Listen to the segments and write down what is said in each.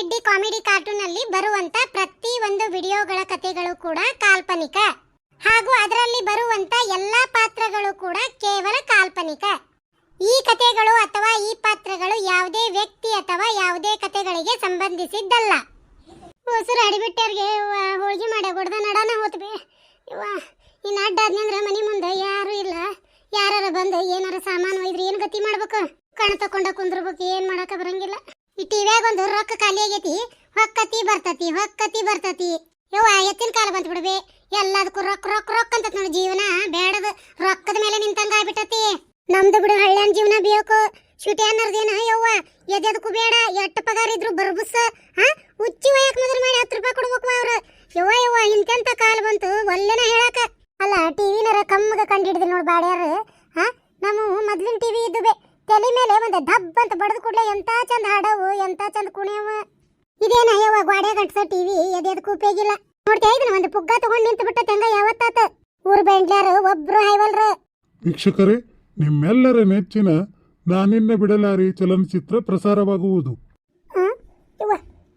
ಕಿಡ್ಡಿ comedy cartoon ಅಲ್ಲಿ ಬರುವಂತ ಪ್ರತಿ ಒಂದು ವಿಡಿಯೋಗಳ ಕಥೆಗಳು ಕೂಡ ಕಾಲ್ಪನಿಕ. ಹಾಗೂ ಅದರಲ್ಲಿ ಬರುವಂತ ಎಲ್ಲಾ ಪಾತ್ರಗಳು ಕೂಡ ಕೇವಲ ಕಾಲ್ಪನಿಕ. ಈ ಕಥೆಗಳು ಅಥವಾ ಈ ಪಾತ್ರಗಳು ಯಾವುದೇ ವ್ಯಕ್ತಿ ಅಥವಾ ಯಾವುದೇ ಕಥೆಗಳಿಗೆ ಸಂಬಂಧಿಸಿದ್ದಲ್ಲ. ಹೊಸರು ಅಡಿಬಿಟ್ಟವ್ರಿಗೆ ಹೋಳಿಗೆ ಮಾಡಿ ಹೊಡೆದ ನಡನ ಹೋತ್ಬಿ. ಇನ್ನು ಅಡ್ಡಾದ್ನಂದ್ರೆ ಮನೆ ಮುಂದೆ ಯಾರು ಇಲ್ಲ. ಯಾರು ಬಂದು, ಏನಾರ ಸಾಮಾನು ಇದ್ರೆ ಏನು ಗತಿ ಮಾಡ್ಬೇಕು? ಕಣ ತಕೊಂಡ ಕುಂದ್ರಬೇಕು, ಏನು ಮಾಡಕ ಬರಂಗಿಲ್ಲ. ಈ ಟಿವ್ಯಾಗ ಒಂದು ರೊಕ್ಕ ಖಾಲಿ ಆಗೈತಿ, ಹೊಕ್ಕತಿ ಬರ್ತತಿ ಹೊಕ್ಕತಿ ಬರ್ತತಿ. ಯವ್ವ, ಎತ್ತಿನ ಕಾಲ ಬಂತು ಬಿಡ್ಬೆ ಎಲ್ಲದಕ್ಕೂ ರೊಕ್ಕ ರೊಕ್ಕ ರೊಕ್ಕ ಅಂತ ನೋಡಿ ಜೀವನ. ಬೇಡದ, ರೊಕ್ಕದ ಮೇಲೆ ನಿಂತಂಗ ಆಗ್ಬಿಟ್ಟತಿ. ನಮ್ದು ಬಿಡು ಹಳ್ಳಿಯನ್ ಜೀವನ ಬೇಕು ಶುಟಿ ಅನ್ನೋದೇನ ಯವ್ವ ಎದ್ಯದಕ್ಕೂ ಬೇಡ, ಎಟ್ಟು ಪಗಾರ ಇದ್ರು ಬರ್ಬುಸ್ ಹಾ ಉಚ್ಚಿ ವಯಕ್ ಮೊದಲು ಮಾಡಿ ಹತ್ತು ರೂಪಾಯಿ ಕೊಡ್ಬೇಕು ಅವ್ರು ಯವ್ವ ಯವ್ವ, ಇಂತೆಂತ ಕಾಲ ಬಂತು. ಒಲ್ಲೆನ ಹೇಳಕ. ಅಲ್ಲ, ಟಿವಿನರ ಕಮ್ಮಗ ಕಂಡಿಡಿದ್ರಿ ನೋಡ್ ಬಾಡ್ಯಾರ. ಹಾ ನಮ್ಮ ಮೊದ್ಲಿನ ಟಿವಿ ಇದ್ದು ಬೇ. ತಲೆ ಮೇಲೆ ಒಂದು ದಬ್ ಅಂತ ಬಡದ ಕೂಡಲೇ ಎಂತ ಚಂದ ಹಾಡವು ಎಂತ ಚಂದ ಕುಣಿಯವ. ಇದೇನ ಯವ್ವ ಗೋಡೆ ಗಂಟ್ಸ ಟಿವಿ ಎದೆದಕ್ಕೂ ಉಪಯೋಗಿಲ್ಲ ನೋಡ್ತಾ ಇದ್ದೀನಿ ಒಂದು ಪುಗ್ಗ ತಗೊಂಡ್ ನಿಂತು ಬಿಟ್ಟ ತೆಂಗ ಯಾವತ್ತಾತ. ಊರ್ ಬೆಂಡ್ಲಾರು ಒಬ್ರು ಹೈವಲ್ರ. ವೀಕ್ಷಕರೇ ನಿಮ್ಮೆಲ್ಲರ ನೆಚ್ಚಿನ ನಾನಿನ್ನ ಬಿಡಲಾರಿ ಚಲನಚಿತ್ರ ಪ್ರಸಾರವಾಗುವುದು.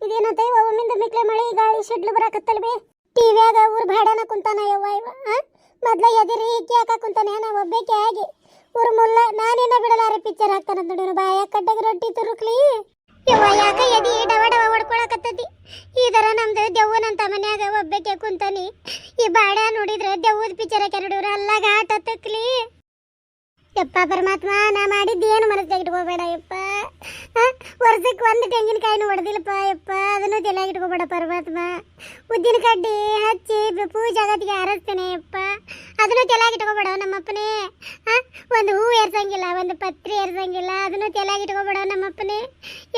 ಇದೇನಂತ ಇವ ಒಮ್ಮಿಂದ ಮಿಕ್ಲೆ ಮಳೆ ಗಾಳಿ ಶೆಡ್ಲು ಬರಾಕತ್ತಲ್ ಟಿವಿಯಾಗ ಊರ್ ಭಾಡನ ಕುಂತಾನ ಯವ್ವ ಇವ ಮೊದ್ಲ ಎದಿರಿ ಹಾಕ ಕುಂತಾನೆ ನಾ ಒಬ್ಬೇಕೆ ಆಗಿ. ಬಿಡಲಾರೆ ಪಿಕ್ಚರ್ ಹಾಕ್ತಾನ ನೋಡಿನ ಬಾಯ ಕಡ್ಡಗ ರೊಟ್ಟಿ ತುರುಕ್ಲಿ ಯವ್ವ ಯಾಕ ಎದಿ ಡವ ಡವ ಹೊಡ್ಕೊಳಕತ್ತತಿ ಈ ಥರ ನಮ್ದು ದೆವ್ವನಂತ ಮನ್ಯಾಗ ಒಬ್ಬೇಕೆ ಕುಂತಾನಿ ಈ ಬಾಡ ನೋಡಿದ್ರೆ ದೆವ್ವದ ಪಿಕ್ಚರ್ ಹಾಕ್ಯಾರ ನೋಡಿವ್ರ ಅಲ್ಲಾಗ ಆಟ ತಕ್ಲಿ ಯಪ್ಪ ಪರಮಾತ್ಮ ನಾ ಮಾಡಿದ್ದು ಏನು ಮನಸ್ಸಿಗೆ ಇಟ್ಕೋಬೇಡ ಯಪ್ಪ ವರ್ಷಕ್ಕೆ ಒಂದು ತೆಂಗಿನಕಾಯಿನೂ ಹೊಡೆದಿಲ್ಲಪ್ಪ ಯಪ್ಪ ಅದನ್ನು ತಲೆಯಾಗಿ ಇಟ್ಕೋಬೇಡ ಪರಮಾತ್ಮ ಉದ್ದಿನ ಕಡ್ಡಿ ಹಚ್ಚಿ ಪೂಜಾಗತಿಗೆ ಆರಿಸ್ತೇನೆ ಯಪ್ಪ ಅದನ್ನು ತಲೆಯಾಗಿ ಇಟ್ಕೋಬೇಡ ನಮ್ಮಪ್ಪನೇ. ಒಂದು ಹೂ ಏರ್ಸಂಗಿಲ್ಲ, ಒಂದು ಪತ್ರಿ ಏರ್ಸಂಗಿಲ್ಲ, ಅದನ್ನು ತಲೆಯಾಗಿ ಇಟ್ಕೋಬೇಡ ನಮ್ಮಪ್ಪನೇ.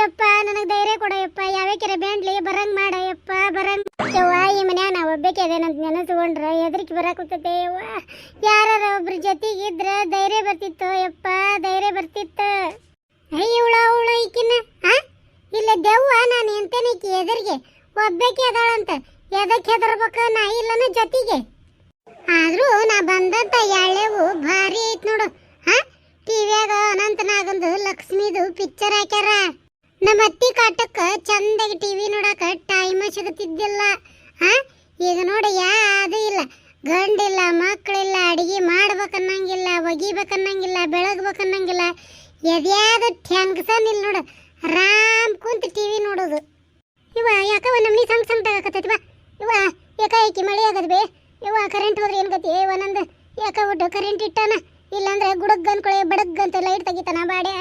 ಯಪ್ಪ, ನನಗೆ ಧೈರ್ಯ ಕೊಡಯಪ್ಪ ಯಾವ್ಯಾಕೆರೆ ಬೇಂಡ್ಲಿ ಬರಂಗ್ ಮಾಡ ಯಪ್ಪ ಬರಂಗ್ ಈ ಮನ್ಯಾಗ ನಾವು ಒಬ್ಬಕ್ಕೆ ಅದೇನಂತ ನೆನೆಸ್ಕೊಂಡ್ರೆ ಹೆದರಿಕೆ ಬರಾಕುತ್ತದೆ ಯವ್ವ. ಯಾರ ಒಬ್ರ ಜೊತೆಗಿದ್ರೆ ಧೈರ್ಯ ಬರ್ತಿತ್ತು ಯಪ್ಪ, ಧೈರ್ಯ ಬರ್ತಿತ್ತು. ಅಯ್ಯ ಉಳ ಉಳ ಈಕಿನ ಇಲ್ಲ ದೆವ್ವ, ನಾನು ಎಂತೇನೆ ಈಕಿ ಎದರಿಗೆ. ಒಬ್ಬಕ್ಕೆ ಅದಾಳಂತ ಎದಕ್ಕೆ ಹೆದರ್ಬೇಕ ನಾ ಇಲ್ಲನ ಜೊತೆಗೆ. ಆದ್ರೂ ನಾ ಬಂದಂತ ಎಳ್ಳೆವು ಭಾರಿ ಐತ್ ನೋಡು. ಹಾ? ಅನಂತ ಅನಂತನಾಗಂದು ಲಕ್ಷ್ಮಿದು ಪಿಕ್ಚರ್ ಹಾಕ್ಯಾರ. ನಮ್ಮ ಅತ್ತಿ ಕಾಟಕ್ಕ ಚಂದಾಗಿ ಟಿವಿ ನೋಡಕ ಟೈಮ್ ಸಿಗುತ್ತಿದ್ದಿಲ್ಲ. ಹಾ? ಈಗ ನೋಡಿ, ಯಾವುದು ಇಲ್ಲ. ಗಂಡಿಲ್ಲ ಮಕ್ಕಳಿಲ್ಲ ಅಡಿಗೆ ಮಾಡ್ಬೇಕನ್ನಂಗಿಲ್ಲ ಒಗಿಬೇಕನ್ನಂಗಿಲ್ಲ ಬೆಳಗ್ಬೇಕನ್ನಂಗಿಲ್ಲ ಎದ್ಯಾವುದು ಟ್ಯಾಂಕ್ಸನ್ ಇಲ್ಲ ನೋಡು ಆರಾಮ್ ಕುಂತು ಟಿವಿ ನೋಡೋದು ಇವ ಯಾಕ ಒಂದ್ ನಮ್ನಿ ಸಂಗ್ ಸಂಗ್ ತಗಕತ್ತೈತಿ ಬಾ ಇವ ಯಾಕ ಏಕಿ ಮಳೆ ಆಗದ್ ಬೇ ಇವ ಕರೆಂಟ್ ಹೋದ್ರೆ ಏನ್ ಗತಿ ಒಂದೊಂದು ಯಾಕ ಒಟ್ಟು ಕರೆಂಟ್ ಇಟ್ಟಾನ ಇಲ್ಲಾಂದ್ರೆ ಗುಡಗ್ ಅನ್ಕೊಳೆ ಬಡಗ್ ಅಂತ ಲೈಟ್ ತೆಗಿತಾನ ಬಾಡ್ಯ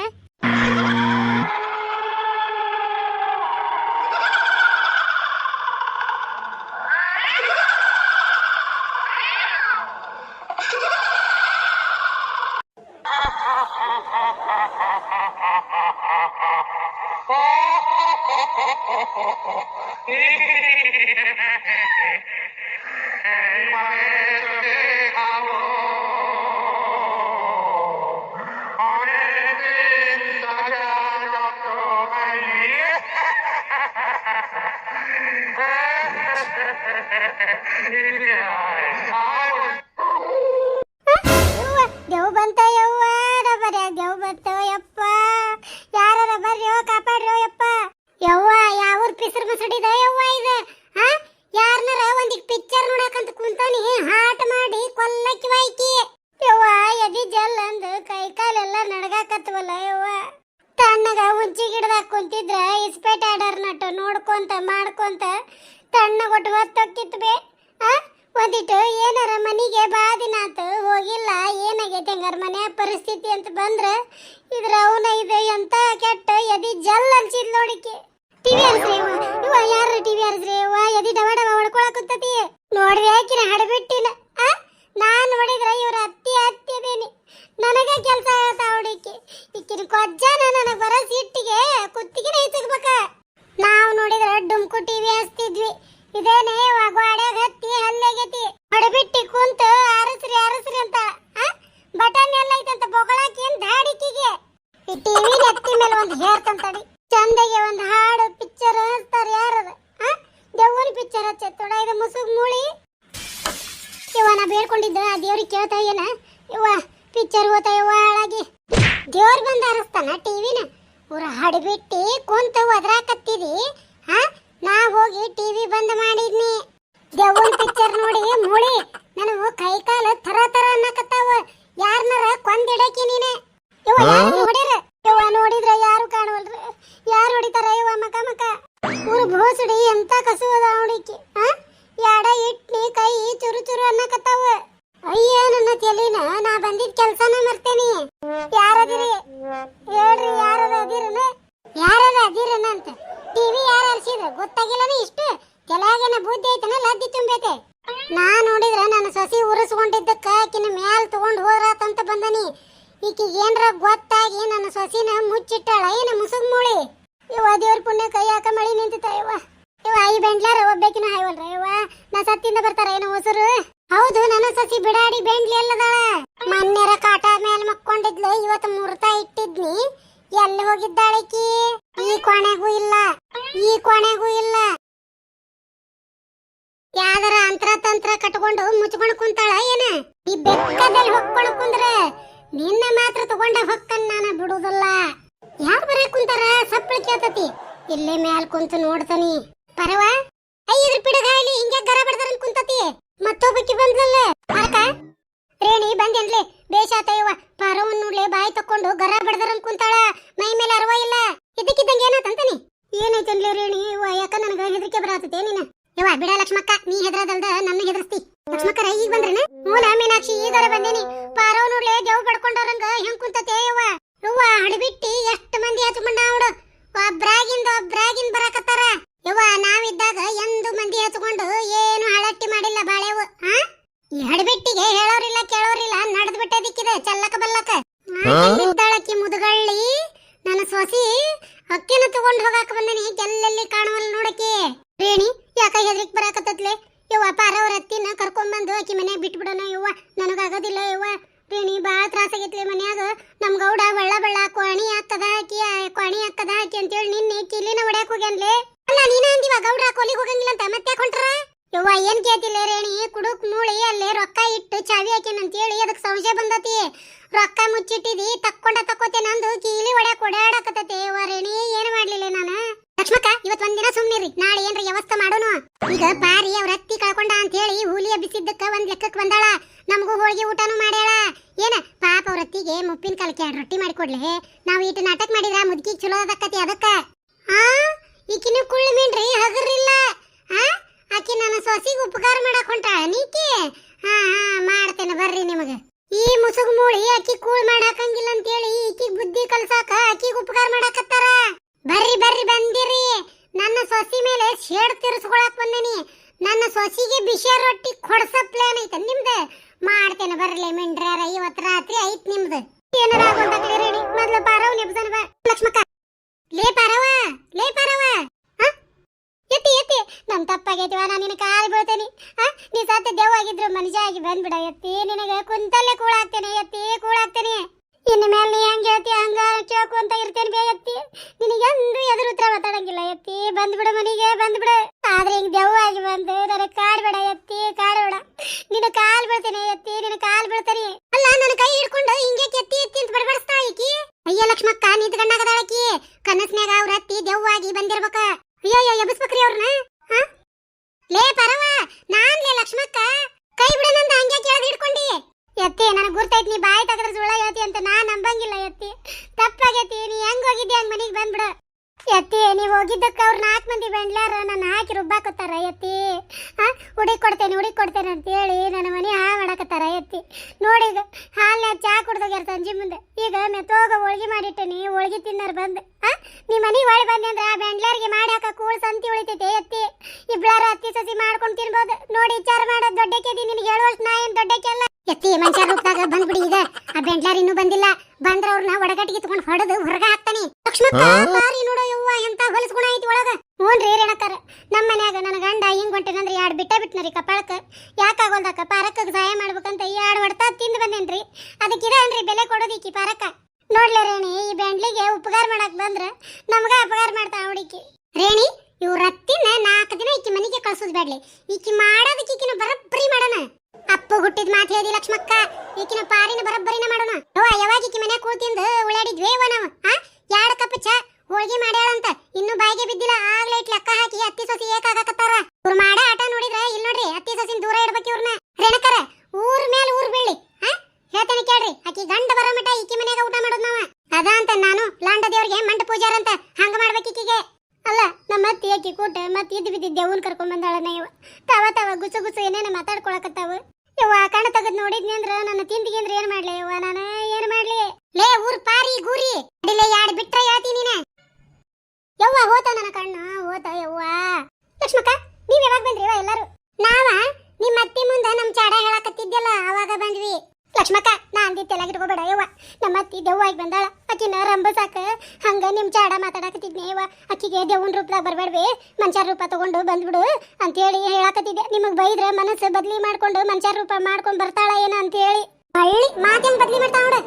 ಯವ್ವ, ದೆವ್ ಬಂತ ಯವ್ವ ಬರ ದೆವ್ ಬಂತ ಯಪ್ಪ ಯಾರ ಬರ್ರಿ ಕಾಪಾಡ್ರಿ ಯಪ್ಪ ಯವ್ವ ಯಾವ ಪಿಸರ್ ಮಸಡಿದ ಯವ್ವ ಇದು ಹಾ ಯಾರನಾರ ಒಂದಿಕ್ ಪಿಕ್ಚರ್ ನೋಡಕಂತ ಕುಂತಾನಿ ಹಾಟ್ ಮಾಡಿ ಕೊಲ್ಲಕ್ಕಿ ವಾಯ್ಕಿ ಯವ್ವ ಎದಿ ಜಲ್ ಅಂದು ಕೈ ಕಾಲೆಲ್ಲ ನಡಗಾಕತ್ವಲ್ಲ ಯವ್ವ ತಣ್ಣಗ ಉಂಚಿ ಗಿಡದಾಗ ಕುಂತಿದ್ರ ಇಸ್ಪೇಟ್ ಆಡರ್ ನಟ್ಟು ನೋಡ್ಕೊಂತ ಮಾಡ್ಕೊಂತ ತಣ್ಣಗ ಒಟ್ಟು ಹೊತ್ತೊಕ್ಕಿತ್ತು ಬೇ ಆ ಒಂದಿಟ್ಟು ಏನಾರ ಮನಿಗೆ ಬಾ ದಿನ ಆತು ಹೋಗಿಲ್ಲ ಏನಾಗೈತೆ ಹಂಗಾರ ಮನೆ ಪರಿಸ್ಥಿತಿ ಅಂತ ಬಂದ್ರೆ ಇದ್ರ ಅವನ ಇದೆ, ಎಂತ ಕೆಟ್ಟ, ಎದಿ ಜಲ್ ಅನ್ಸಿದ್ ನೋಡಿಕೆ. ಟಿವಿ ಅನ್ಸ್ರಿ ಇವ ಯಾರ ಟಿವಿ ಅನ್ಸ್ರಿ ಇವ ಎದಿ ಡವ ಡವ ಹೊಡ್ಕೊಳಕತ್ತತಿ. ನೋಡ್ರಿ ಯಾಕಿನ ಹಡಬಿಟ್ಟಿನ. ನಾನ್ ನೋಡಿದ್ರ ಇವ್ರ ಅತ್ತಿ ಅತ್ತಿ ನನಗೆ ನನಗ ಕೆಲ್ಸ ಆಗತ್ತ ಹುಡುಕಿ ಈಕಿನ ಕೊಜ್ಜಾನ ನನಗೆ ಬರೋ ಸಿಟ್ಟಿಗೆ ಕುತ್ತಿಗೆ ಸಿಗ್ಬೇಕ ನಾವು ನೋಡಿದ್ರ ಡುಮ್ಕು ಟಿವಿ ಹಚ್ತಿದ್ವಿ ಇದೇನೇ ಗೋಡ್ಯಾಗ ಹತ್ತಿ ಹಲ್ಲೆಗೈತಿ ಹೊಡಬಿಟ್ಟಿ ಕುಂತು ಆರಸ್ರಿ ಆರಸ್ರಿ ಅಂತ ಬಟನ್ ಎಲ್ಲ ಐತಂತ ಬೊಗಳಾಕಿ ಏನ್ ದಾಡಿಕಿಗೆ ಈ ಟಿವಿ ನೆತ್ತಿ ಮೇಲೆ ಒಂದು ಹೇಳ್ತಂತಡಿ ಚಂದಗೆ ಒಂದು ಹಾಡು ಪಿಕ್ಚರ್ ಹಚ್ತಾರ ಯಾರದ ದೆವ್ವನ ಪಿಕ್ಚರ್ ಹಚ್ಚತ್ತೋಡ ಇದು ಮುಸುಗ್ ಮೂಳಿ ಇವ ನಾ ಬೇಡ್ಕೊಂಡಿದ್ದ ಆ ದೇವ್ರಿಗೆ ಕೇಳ್ತಾ ಏನ ಇವ ಪಿಕ್ಚರ್ ಇವ ಹಾಳಾಗಿ. ದೇವ್ರ ಬಂದ ಹರಿಸ್ತಾನ ಟಿವಿನ? ಊರ ಹಡಬಿಟ್ಟಿ ಕುಂತ ಒದ್ರಾಕತ್ತಿದಿ ಹಾ? ನಾ ಹೋಗಿ ಟಿವಿ ಬಂದ್ ಮಾಡಿದ್ನಿ. ದೇವ್ನ ಪಿಕ್ಚರ್ ನೋಡಿ ಮುಳಿ ನನಗೂ ಕೈ ಕಾಲು ತರ ತರ ಅನ್ನಕತ್ತಾವ ಯಾರನ್ನಾರ ಕೊಂದಿಡಕಿ ನೀನೆ. ಇವ ನೋಡಿರ ಇವ ನೋಡಿದ್ರ ಯಾರು ಕಾಣವಲ್ರಿ? ಯಾರು ಹೊಡಿತಾರ ಇವ ಮಕ ಮಕ? ಊರು ಭೋಸಡಿ ಎಂತ ಕಸುವದ ನೋಡಿಕಿ ಹಾ? ಯಾಡ ಇಟ್ನಿ ಕೈ ಚುರು ಚುರು ಅನ್ನಕತ್ತಾವ. ಅಯ್ಯ, ನನ್ನ ತಲಿನ, ನಾ ಬಂದಿದ್ ಕೆಲ್ಸನ ಮರ್ತೇನಿ. ಯಾರದಿರಿ? ಹೇಳ್ರಿ ಯಾರದ ಅದಿರನ? ಯಾರದ ಅದಿರನ ಅಂತ. ಟಿವಿ ಯಾರು ಅಲ್ಸಿದ್ರ ಗೊತ್ತಾಗಿಲ್ಲನ ಇಷ್ಟು? ತಲೆಯಾಗೇನ ಬುದ್ಧಿ ಐತನ, ಲದ್ದಿ ತುಂಬೈತೆ? ನಾ ನೋಡಿದ್ರ ನನ್ನ ಸಸಿ ಉರಿಸ್ಕೊಂಡಿದ್ದಕ್ಕ, ಆಕಿನ ಮ್ಯಾಲ್ ತಗೊಂಡ್ ಹೋರಾತಂತ ಬಂದನಿ. ಈಕಿ ಏನ್ರ ಗೊತ್ತಾಗಿ ನನ್ನ ಸೊಸಿನ ಮುಚ್ಚಿಟ್ಟಾಳ? ಏನ ಮುಸುಗ್ ಮೂಳಿ? ಇವ ದೇವ್ರ ಪುಣ್ಯ ಕೈ ಹಾಕ ಮಳಿ ನಿಂತಿತ್ತ ಇವ ಇವ ಈ ಬೆಂಡ್ಲಾರ ಒಬ್ಬೇಕಿನ ಹಾಯ್ವಲ್ರ ಇವ ನಾ ಸತ್ತಿಂದ ಬರ್ತಾರ, ಏನೋ ಹೊಸರು ಹೌದು, ನನ್ನ ಸಸಿ ಬಿಡಾಡಿ ಬೆಂಡ್ಲಿ ಎಲ್ಲದಾಳ. ಮನ್ನೆರ ಕಾಟ ಮೇಲೆ ಮಕ್ಕೊಂಡಿದ್ಲು, ಇವತ್ತು ಮುರ್ತಾ ಇಟ್ಟಿದ್ನಿ. ಎಲ್ಲಿ ಹೋಗಿದ್ದಾಳಕಿ ಈ ಕೋಣೆಗೂ ಇಲ್ಲ. ಈ ಕೋಣೆಗೂ ಇಲ್ಲ. ಯಾವ್ದಾರ ಅಂತರ ತಂತ್ರ ಕಟ್ಕೊಂಡು ಮುಚ್ಕೊಂಡು ಕುಂತಾಳ ಏನ? ಈ ಬೆಕ್ಕದಲ್ಲಿ ಹೊಕ್ಕೊಂಡು ಕುಂದ್ರೆ ನಿನ್ನ ಮಾತ್ರ ತಗೊಂಡ ಹೊಕ್ಕನ್ ನಾನು ಬಿಡುದಿಲ್ಲ ಯಾರ್ ಬರೇ ಕುಂತಾರ? ಸಪ್ಪಳ ಕೇತತಿ ಇಲ್ಲೇ ಮ್ಯಾಲ್ ಕುಂತು ನೋಡ್ತಾನಿ. ಪರವಾ? ಐದ್ರ ಪಿಡಗಾಯಲಿ ಹಿಂಗೆ ಗರ ಬಡ್ದಾರ ಕುಂತತಿ. ಮತ್ತೊಬ್ಬಕಿ ಬಂದ್ಲಲ್ಲ? ಅಕ್ಕ ರೇಣಿ ಬಂದೇನ್ಲೆ ಬೇಷಾತ ಇವ ಪರವನ್ ನೋಡ್ಲೆ ಬಾಯಿ ತಕೊಂಡು ಗರ ಬಡದರ ಕುಂತಾಳ. ಮೈ ಮೇಲೆ ಅರವ ಇಲ್ಲ. ಇದಕ್ಕಿದ್ದಂಗ ಏನಾತಂತಾನೆ ಏನೈತನ್ಲೆ ರೇಣಿ ಇವ ಯಾಕ ನನಗ ಹೆದರಿಕೆ ಬರತತೆ ನೀನ? ಇವ ಬಿಡ ಲಕ್ಷ್ಮಕ್ಕ, ನೀ ಹೆದರದಲ್ದ ನನ್ನ ಹೆದರ್ಸ್ತಿ. ಲಕ್ಷ್ಮಕ್ಕರ ಈಗ ಬಂದ್ರೆ ಮೂಲ ಮೀನಾಕ್ಷಿ ಈಗಾರ ಬಂದೇನಿ ಪಾರವ್ ನೋಡ್ಲೆ ದೇವ್ ಬಡ್ಕೊಂಡವ್ರಂಗ ಹೆಂಗ್ ಕುಂತತೆ ಇವ ಯವ್ವ ಹಡಬಿಟ್ಟಿ ಎಷ್ಟ್ ಮಂದಿ ಹಚ್ಕೊಂಡ ನೋಡು ಒಬ್ರಾಗಿಂದ ಒಬ್ರಾಗಿಂದ ಬರಾಕತ್ತಾರ? ಯವ್ವ, ನಾವಿದ್ದಾಗ ಎಂದು ಮಂದಿ ಹಚ್ಕೊಂಡು ಏನು ಹಳಟ್ಟಿ ಮಾಡಿಲ್ಲ ಬಾಳೆವು ಹಾ ಈ ಹಡಬಿಟ್ಟಿಗೆ ಹೇಳೋರಿಲ್ಲ ಕೇಳೋರಿಲ್ಲ ನಡೆದ್ ಬಿಟ್ಟದಿಕ್ಕಿದೆ ಚಲ್ಲಕ ಬಲ್ಲಕ ಇದ್ದಾಳಕ್ಕಿ ಮುದುಗಳ್ಳಿ ನನ್ನ ಸೊಸಿ ಅಕ್ಕಿನ ತಗೊಂಡ್ ಹೋಗಾಕ ಬಂದನಿ ಎಲ್ಲೆಲ್ಲಿ ಕಾಣವಲ್ಲ ನೋಡಕ್ಕೆ ರೇಣಿ ಯಾಕ ಹೆದ್ರಿಕ್ ಬರಾಕತ್ತತ್ಲೆ ಯವ್ವ ಪಾರವ್ರ ಅತ್ತಿನ ಕರ್ಕೊಂಬಂದು ಆಕಿ ಮನ್ಯಾಗ ಬಿಟ್ಬಿಡೋಣ ಯವ್ವ ನನಗಾಗೋದಿಲ್ಲ ಯವ್ವ ರೇಣಿ ಬಾಳ ತ್ರಾಸಾಗೈತ್ಲೆ ಮನ್ಯಾಗ ನಮ್ ಗೌಡ ಬಳ್ಳ ಬಳ್ಳ ಕೋಣಿ ಹಾಕದ ಹಾಕಿ ಕೋಣಿ ಹಾಕದ ಹಾಕಿ ಅಂತೇಳಿ ನಿನ್ನೆ ಕಿಲಿನ ಹೊಡ್ಯಾಕ್ ಹೋಗ್ಯಾನ್ಲೆ ಅಲ್ಲ ನೀನ ಅಂದಿವ ಗೌಡ ಕೊಲಿಗ್ ಹೋಗಂಗಿಲ್ಲ ಅಂತ ಮತ್ತೆ ಕೊಂಟ್ರ ಯವ್ವ ಏನ್ ಕೇಳ್ತಿಲ್ಲ ರೇಣಿ ಕುಡುಕ್ ಮೂಳಿ ಅಲ್ಲೇ ರೊಕ್ಕ ಇಟ್ಟು ಚಾವಿ ಹಾಕಿನ ಅಂತೇಳಿ ಅದಕ್ಕೆ ಸಂಶಯ ಬಂದತಿ ರೊಕ್ಕ ಮುಚ್ಚಿಟ್ಟಿದಿ ತಕ್ಕೊಂಡ ತಕ್ಕೋತೇನೆ ಅಂದು ಕೀಲಿ ಹೊಡ್ಯಾಕ್ ಓಡಾಡಕತ್ತತೆ ಯವ್ವ ರೇಣಿ ಏನ್ ಮಾಡ್ಲಿಲ್ಲ ನಾನು ಲಕ್ಷ್ಮಕ್ಕ ಇವತ್ ಒಂದಿನ ಸುಮ್ನಿರಿ ನಾಳೆ ಏನ್ರ ವ್ಯವಸ್ಥೆ ಮಾಡೋನು ಈಗ ಪಾರಿ ಅವ್ರ ಅತ್ತಿ ಕಳ್ಕೊಂಡ ಅಂತ ಎಬ್ಬಿಸಿದ್ದಕ್ಕ ಒಂದ್ ಲೆಕ್ಕಕ್ ಬಂದಾಳ. ನಮಗೂ ಹೋಳಿಗೆ ಊಟನೂ ಮಾಡ್ಯಾಳ. ಏನ? ಪಾಪ ಅವ್ರ ಅತ್ತಿಗೆ ಮುಪ್ಪಿನ ಕಾಲಕ್ಕೆ ಎರಡು ರೊಟ್ಟಿ ಮಾಡಿಕೊಡ್ಲಿ ನಾವು ಇಟ್ಟು ನಾಟಕ ಮಾಡಿದ್ರ ಮುದುಕಿ ಚಲೋ ಅದಕ್ಕತಿ ಅದಕ್ಕ. ಆ? ಈಕಿನ ಕುಳ್ಳು ಮೀನ್ರಿ, ಹಗರಿಲ್ಲ. ಆ? ಆಕಿ ನನ್ನ ಸೊಸಿಗೆ ಉಪಕಾರ ಮಾಡಕ್ ಹೊಂಟಾಳ ನೀಕಿ? ಹಾ ಹಾ, ಮಾಡ್ತೇನೆ, ಬರ್ರಿ ನಿಮಗ. ಈ ಮುಸುಗ್ ಮೂಳಿ ಆಕಿ ಕೂಳ್ ಮಾಡಾಕಂಗಿಲ್ಲ ಅಂತೇಳಿ ಈಕಿಗೆ ಬುದ್ಧಿ ಕಲ್ಸಾಕ ಆಕಿಗ್ ಉಪಕಾರ ಮಾಡಾಕತ್ತಾರ ಬರ್ರಿ ಬರ್ರಿ ಬಂದಿರಿ ನನ್ನ ಸೊಸಿ ಮೇಲೆ ಶೇಡ್ ತಿರ್ಸ್ಕೊಳಕ್ ಬಂದೇನಿ ನನ್ನ ಸೊಸಿಗೆ ಬಿಸಿ ರೊಟ್ಟಿ ಕೊಡ್ಸ ಪ್ಲಾನ್ ಐತೆ ನಿಮ್ದ ಮಾಡ್ತೇನೆ ಬರ್ಲಿ ಮಿಂಡ್ರ್ಯಾರ ಇವತ್ ರಾತ್ರಿ ಐತ್ ನಿಮ್ದು ಏನಾರ ಆಗೋದಾಗ್ಲಿ ರೆಡಿ ಮೊದ್ಲು ಪಾರವ್ ನೆಬ್ಸನ ಬಾ ಲಕ್ಷ್ಮಕ್ಕ ಲೇ ಪಾರವ ಲೇ ಪಾರವ ಹ? ಎತ್ತಿ ಎತ್ತಿ ನಮ್ ತಪ್ಪಾಗೈತಿವ ನಾನು ನಿನ್ನ ಕಾಲ್ ಬೀಳ್ತೇನಿ ಆ ನೀ ಸತ್ತ ದೆವ್ವಾಗಿದ್ರು ಮನುಷ್ಯ ಆಗಿ ಬಂದ್ಬಿಡ. ಎತ್ತಿ ನಿನಗೆ ಕುಂತಲ್ಲೇ ಕೂಳಾಗ್ತೇನೆ. ಎತ್ತಿ ಕೂಳಾಗ್ತೇನೆ. ಇನ್ನು ಮೇಲೆ ನೀ ಹಂಗೆ ಹೇಳ್ತಿ? ಹಂಗ ಅಂತ ಇರ್ತೇನೆ ಬೇ ಎತ್ತಿ ನಿನಗೆ ಎಂದು ಎದುರು ಉತ್ತರ ಮಾತಾಡಂಗಿಲ್ಲ. ಎತ್ತಿ ಬಂದ್ಬಿಡು ಮನೆಗೆ, ಬಂದ್ಬಿಡು. ಆದ್ರೆ ಹಿಂಗ್ ದೆವ್ವಾಗಿ ಬಂದು ನನಗೆ ಕಾಡ್ಬೇಡ ಎತ್ತಿ ಕಾಡ್ಬೇಡ ನಿನ್ನ ಕಾಲ್ ಬೀಳ್ತೇನೆ. ಎತ್ತಿ ನಿನ್ನ ಕಾಲ್ ಬೀಳ್ತೇನೆ. ಅಲ್ಲ, ನನ್ನ ಕೈ ಹಿಡ್ಕೊಂಡು ಹಿಂಗೆ ಎತ್ತಿ ಎತ್ತಿ ಅಂತ ಬಡಬಡಿಸ್ತಾ ಈಕಿ. ಅಯ್ಯ, ಲಕ್ಷ್ಮಕ್ಕ ನಿಂತ್ಕೊಂಡಾಗದಾಳಕಿ ಕನಸ್ನ್ಯಾಗ ಅವ್ರ ಅತ್ತಿ ದೆವ್ವಾಗಿ ಬಂದಿರ್ಬೇಕ. ಅಯ್ಯೋ ಅಯ್ಯೋ ಎಬ್ಬಿಸ್ಬೇಕ್ರಿ ಅವ್ರನ್ನ ಲೇ ಪರವ ನಾನ್ಲೇ ಲಕ್ಷ್ಮಕ್ಕ. ಕೈ ಬಿಡನಂತ ಹಂಗೆ ಕೆಳಗೆ ಹಿಡ್ಕೊಂಡಿ. ಎತ್ತಿ ನನಗೆ ಗುರ್ತೈತಿ ನೀ ಬಾಯಿ ತೆಗೆದ್ರೆ ಸುಳ್ಳ ಹೇಳ್ತಿ ಅಂತ ನಾ ನಂಬಂಗಿಲ್ಲ ಎತ್ತಿ ತಪ್ಪಾಗೈತಿ, ನೀ ಹೆಂಗ್ ಹೋಗಿದ್ದೆ ಹಂಗೆ ಮನೆಗೆ ಬಂದ್ಬಿಡು. ಎತ್ತಿ ನೀವು ಹೋಗಿದ್ದಕ್ಕೆ ಅವ್ರು ನಾಲ್ಕು ಮಂದಿ ಬೆಂಡ್ಲಾರ ನನ್ನ ಹಾಕಿ ರುಬ್ಬಾಕತ್ತಾರ ಎತ್ತಿ ಆ? ಹುಡಿ ಕೊಡ್ತೇನೆ ಹುಡಿ ಕೊಡ್ತೇನೆ ಅಂತ ಹೇಳಿ ನನ್ನ ಮನೆ ಹಾ ಮಾಡಕತ್ತಾರ ಎತ್ತಿ ನೋಡಿ ಈಗ ಹಾಲ್ನ್ಯಾಗ ಚಾ ಕುಡ್ದೋಗ್ಯಾರ ಸಂಜೆ ಮುಂದೆ. ಈಗ ಮೆತ್ತೋಗ ಹೋಳ್ಗಿ ಮಾಡಿಟ್ಟೇನಿ, ಹೋಳ್ಗಿ ತಿನ್ನರ್ ಬಂದ್. ಆ? ನೀ ಮನೆ ಒಳಗೆ ಬಂದೆ ಅಂದ್ರೆ ಆ ಬೆಂಡ್ಲಾರಿಗೆ ಮಾಡಿ ಹಾಕ ಕೂಳ್ ಸಂತಿ ಉಳಿತೈತೆ ಎತ್ತಿ ಇಬ್ಳಾರ ಹತ್ತಿ ಸಸಿ ಮಾಡ್ಕೊಂಡು ತಿನ್ಬೋದು. ನೋಡಿ ವಿಚಾರ ಮಾಡೋದು ದೊಡ್ಡಕ್ಕೆ ನಿನಗೆ ಹೇಳುವಷ್ಟು ನಾ ಏನ್ ದೊಡ್ಡಕ್ಕೆ ಅಲ್ಲ. ಎತ್ತಿ ಮನುಷ್ಯ ರೂಪದಾಗ ಬಂದ್ಬಿಡಿ ಈಗ. ಆ ಬೆಂಡ್ಲಾರ್ ಇನ್ನೂ ಬಂದಿಲ್ಲ. ಬಂದ್ರ ಅವ್ರನ್ನ ಒಡಗಟ್ಟಿಗೆ ತಗೊಂಡ್ ಹೊಡೆದು ಹೊರಗ ಹಾಕ್ತಾನೆ. ಲಕ್ಷ್ಮಕ್ಕ ಬಾರಿ ನೋಡೋ ಯವ್ವ ಎಂತ ಹೊಲಸ್ಗುಣ ಐತಿ ಒಳಗ. ಹ್ಞೂನ್ರಿ ರೇಣಕರ ನಮ್ಮ ಮನ್ಯಾಗ ನನ್ನ ಗಂಡ ಹಿಂಗ್ ಹೊಂಟೇನಂದ್ರೆ ಎರಡು ಬಿಟ್ಟ ಬಿಟ್ನರಿ ಕಪಾಳಕ್ಕ ಯಾಕಾಗೋಲ್ದಕ್ಕ ಪಾರಕ್ಕ ಸಹಾಯ ಮಾಡ್ಬೇಕಂತ ಎರಡು ಹೊಡ್ತಾ ತಿಂದು ಬಂದೇನ್ರಿ. ಅದಕ್ಕೆ ಅನ್ರಿ ಬೆಲೆ ಕೊಡೋದಿಕ್ಕಿ ಪಾರಕ್ಕ. ನೋಡ್ಲೇ ರೇಣಿ ಈ ಬೆಂಡ್ಲಿಗೆ ಉಪಕಾರ ಮಾಡಕ್ ಬಂದ್ರ ನಮ್ಗ ಅಪಕಾರ ಮಾಡ್ತಾ ಹುಡುಕಿ. ರೇಣಿ ಇವ್ರ ರತ್ತಿನ ನಾಲ್ಕು ದಿನ ಈಕಿ ಮನೆಗೆ ಕಳ್ಸೋದ್ ಬೇಡ್ಲಿ ಈಕಿ ಮಾಡೋದಕ್ಕೆ ಈಕಿನ ಬರಬ್ಬರಿ ಮಾಡೋಣ. ಅಪ್ಪ ಹುಟ್ಟಿದ ಮಾತು ಹೇಳಿ ಲಕ್ಷ್ಮಕ್ಕ. ಈಕಿನ ಪಾರಿನ ಬರಬ್ಬರಿನ ಮಾಡೋಣ. ಅವ ಯಾವಾಗ ಈಕಿ ಮನೆ ಕೂತಿಂದ ಉಳಾಡಿದ್ವೇವ ನಾವು? ಆ? ಎರಡು ಕಪ್ ಚಾ? ಹೋಳಿಗೆ ಮಾಡ್ಯಾಳಂತ. ಇನ್ನು ಬಾಯಿಗೆ ಬಿದ್ದಿಲ್ಲ. ಆಗ್ಲೇ ಕೊಟ್ಟೆ ಮತ್ತೆ ಇದ್ ಬಿದ್ದಿದ್ದೆ, ಅವನ್ ಕರ್ಕೊಂಡ್ ಬಂದಾಳನ ಇವ. ತಾವ ಗುಸು ಗುಸು ಏನೇನ ಮಾತಾಡ್ಕೊಳಕತ್ತಾವ. ಯವ್ವ ಕಣ ತೆಗೆದ್ ನೋಡಿದ್ನಿ ಅಂದ್ರ ನನ್ನ ತಿಂದಿಗೆ ಅಂದ್ರ ಏನ್ ಮಾಡ್ಲಿ ಅವ್ವ ನಾನು ಏನ್ ಮಾಡ್ಲಿ? ಲೇ, ಊರ್ ಪಾರಿ, ಗುರಿ. ಅಡಿಲೇ ಯಾಡ್ ಬಿಟ್ರ ಯಾತಿ ನೀನ? ಯವ್ವ, ಹೋತ ನನ್ನ ಕಣ್ಣ, ಹೋತ ಯವ್ವ. ಲಕ್ಷ್ಮಕ್ಕ, ನೀವ್ ಯಾವಾಗ ಬಂದ್ರಿ ಎಲ್ಲಾರು? ನಾವ ನಿಮ್ಮ ಅತ್ತಿ ಮುಂದ ನಮ್ ಚಾಡ ಹೇಳಕತ್ತಿದ್ದೆಲ್ಲ ಅವಾಗ ಬಂದ್ವಿ. ಲಕ್ಷ್ಮಕ್ಕ, ನಾ ಅಂದಿತ್ತೆ ನಮ್ಮ ಅತ್ತಿ ದೆವ್ವಾಗಿ ಬಂದಾಳ. ಆಕಿನ ರಂಬಸಾಕ ಹಂಗ ನಿಮ್ ಚಾಡ ಮಾತಾಡಕತ್ತಿದ್ನೆ ಅಕ್ಕಿಗೆ ದೆವ್ವನ ರೂಪದಾಗ ಬರ್ಬೇಡ್ವಿ ಮನ್ಚಾರ ರೂಪ ತಗೊಂಡು ಬಂದ್ಬಿಡು. ಅಂತೇಳಿ ಹೇಳಕತ್ತಿದ್ದೆ. ನಿಮಗ್ ಬೈದ್ರೆ ಮನಸ್ಸು ಬದ್ಲಿ ಮಾಡ್ಕೊಂಡು ಮಂಚಾರ ರೂಪ ಮಾಡ್ಕೊಂಡ್ ಬರ್ತಾಳ ಏನ ಅಂತೇಳಿ. ಹಳ್ಳಿ ಮಾತೇನ್ ಬದ್ಲಿ ಮಾಡ್ತಾವ ನೋಡ.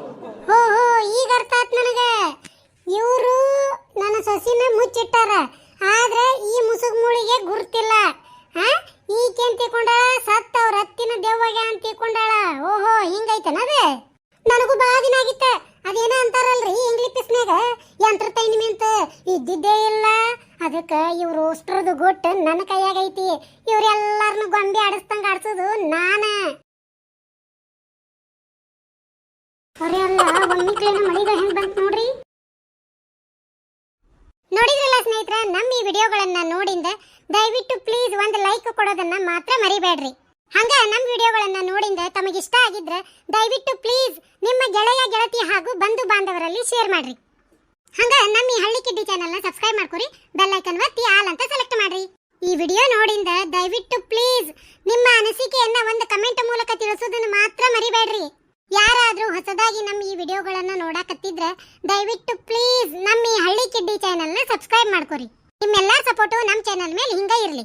ಹೋ ಹೋ, ಈಗ ಅರ್ಥ ಆತ್ ನನಗೆ. ಇವರು ನನ್ನ ಸೊಸಿನ ಮುಚ್ಚಿಟ್ಟಾರ. ಆದ್ರೆ ಈ ಮುಸುಗ್ ಮೂಳಿಗೆ ಗುರ್ತಿಲ್ಲ ಹಾ ಈಕೆ ತಿಳ್ಕೊಂಡಾಳ ಸತ್ತ ಅವ್ರ ಹತ್ತಿನ ದೆವ್ವಗೆ ಅಂತ ತಿಳ್ಕೊಂಡಾಳ ಓಹೋ ಹಿಂಗೈತನ ಅದೇ ನನಗೂ ಬಹಳ ದಿನ ಆಗಿತ್ತ ಅದೇನ ಅಂತಾರಲ್ರಿ ಇಂಗ್ಲಿಪಿಸ್ನಾಗ ಯಂತ್ರ ಅಂತ ಇದ್ದಿದ್ದೇ ಇಲ್ಲ ಅದಕ್ಕ ಇವ್ರು ಅಷ್ಟ್ರದು ಗೊಟ್ಟು ನನ್ನ ಕೈಯಾಗೈತಿ ಇವ್ರೆಲ್ಲಾರನು ಗೊಂಬೆ ಆಡಿಸ್ದಂಗ ಆಡ್ಸೋದು ನಾನ ಅರೆ ಅಲ್ಲ ಮಳಿಗ ಹೆಂಗ್ ಬಂತು ನೋಡ್ರಿ? ನೋಡಿದ್ರಲ್ಲ ಸ್ನೇಹಿತರ, ನಮ್ಮ ಈ ವಿಡಿಯೋಗಳನ್ನ ನೋಡಿಂದ ದಯವಿಟ್ಟು ಪ್ಲೀಸ್ ಒಂದು ಲೈಕ್ ಕೊಡೋದನ್ನ ಮಾತ್ರ ಮರಿಬೇಡ್ರಿ. ಹಂಗ ನಮ್ಮ ವಿಡಿಯೋಗಳನ್ನ ನೋಡಿಂದ ತಮಗೆ ಇಷ್ಟ ಆಗಿದ್ರೆ ದಯವಿಟ್ಟು ಪ್ಲೀಸ್ ನಿಮ್ಮ ಗೆಳೆಯ, ಗೆಳತಿ ಹಾಗೂ ಬಂಧು ಬಾಂಧವರಲ್ಲಿ ಶೇರ್ ಮಾಡ್ರಿ. ಹಂಗ ನಮ್ಮ ಈ ಹಳ್ಳಿ ಕಿಡ್ಡಿ ಚಾನೆಲ್ನ ಸಬ್ಸ್ಕ್ರೈಬ್ ಮಾಡ್ಕೊರಿ ಬೆಲ್ ಐಕನ್ ಒತ್ತಿ ಆಲ್ ಅಂತ ಸೆಲೆಕ್ಟ್ ಮಾಡ್ರಿ. ಈ ವಿಡಿಯೋ ನೋಡಿಂದ ದಯವಿಟ್ಟು ಪ್ಲೀಸ್ ನಿಮ್ಮ ಅನಿಸಿಕೆಯನ್ನ ಒಂದು ಕಮೆಂಟ್ ಮೂಲಕ ತಿಳಿಸೋದನ್ನ ಮಾತ್ರ ಮರಿಬೇಡ್ರಿ. ಯಾರಾದ್ರೂ ಹೊಸದಾಗಿ ನಮ್ಮ ಈ ವಿಡಿಯೋಗಳನ್ನು ನೋಡಕತ್ತಿದ್ರೆ ದಯವಿಟ್ಟು ಪ್ಲೀಸ್ ನಮ್ಮ ಈ ಹಳ್ಳಿ ಕಿಡ್ಡಿ ಚಾನೆಲ್ನ ಸಬ್ಸ್ಕ್ರೈಬ್ ಮಾಡ್ಕೊರಿ. ನಿಮ್ಮೆಲ್ಲ ಸಪೋರ್ಟು ನಮ್ಮ ಚಾನೆಲ್ ಮೇಲೆ ಹಿಂಗೆ ಇರಲಿ.